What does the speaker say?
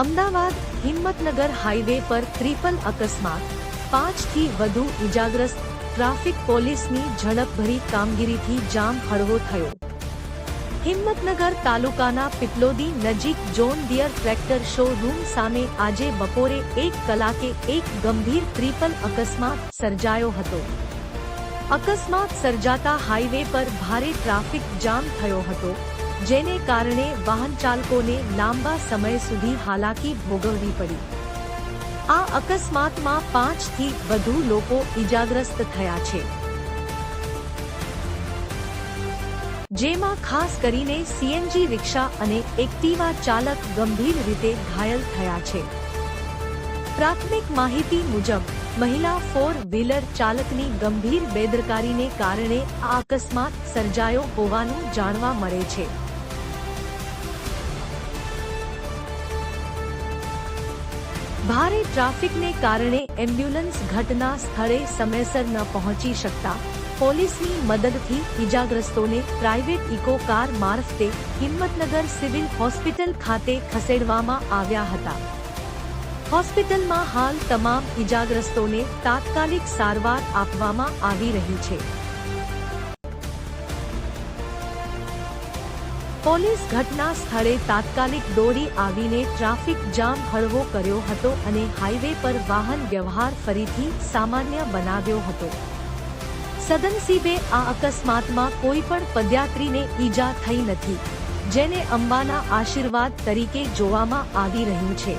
Ahmedabad Himmatnagar highway પર triple અકસ્માત. પાંચથી વધુ ઇજાગ્રસ્ત ટ્રાફિક પોલીસની ઝડપભરી કામગીરીથી જામ હળવો થયો. હિંમતનગર તાલુકાના પીપલોદી નજીક જોન ડિયર ટ્રેક્ટર શોરૂમ સામે આજે બપોરે એક કલાકે એક ગંભીર ત્રિપલ અકસ્માત સર્જાયો હતો. અકસ્માત સર્જાતા હાઈવે પર ભારે ટ્રાફિક જામ થયો હતો. જેને કારણે વાહન ચાલકોને લાંબા સમય સુધી હાલાકી ભોગવવી પડી. આ અકસ્માતમાં પાંચથી વધુ લોકો ઇજાગ્રસ્ત થયા છે. જેમાં ખાસ કરીને સીએનજી રિક્ષા અને એક્ટિવા ચાલક ગંભીર રીતે ઘાયલ થયા છે. પ્રાથમિક માહિતી મુજબ મહિલા ફોર વ્હીલર ચાલકની ગંભીર બેદરકારીને કારણે આ અકસ્માત સર્જાયો હોવાનું જાણવા મળે છે. ભારે ટ્રાફિકને કારણે એમ્બ્યુલન્સ ઘટના સ્થળે સમયસર ન પહોંચી શકતા પોલીસની મદદથી ઇજાગ્રસ્તોને પ્રાઇવેટ ઇકો કાર મારફતે હિંમતનગર સિવિલ હોસ્પિટલ ખાતે ખસેડવામાં આવ્યા હતા. હોસ્પિટલમાં હાલ તમામ ઇજાગ્રસ્તોને તાત્કાલિક સારવાર આપવામાં આવી રહી છે. પોલીસ ઘટના સ્થળે તાત્કાલિક દોડી આવીને ટ્રાફિક જામ હળવો કર્યો હતો અને હાઈવે પર વાહન વ્યવહાર ફરીથી સામાન્ય બનાવ્યો હતો. સદનસીબે આ અકસ્માતમાં કોઈ પણ પદયાત્રીને ઈજા થઈ નથી, જેને અંબાના આશીર્વાદ તરીકે જોવામાં આવી રહ્યું છે.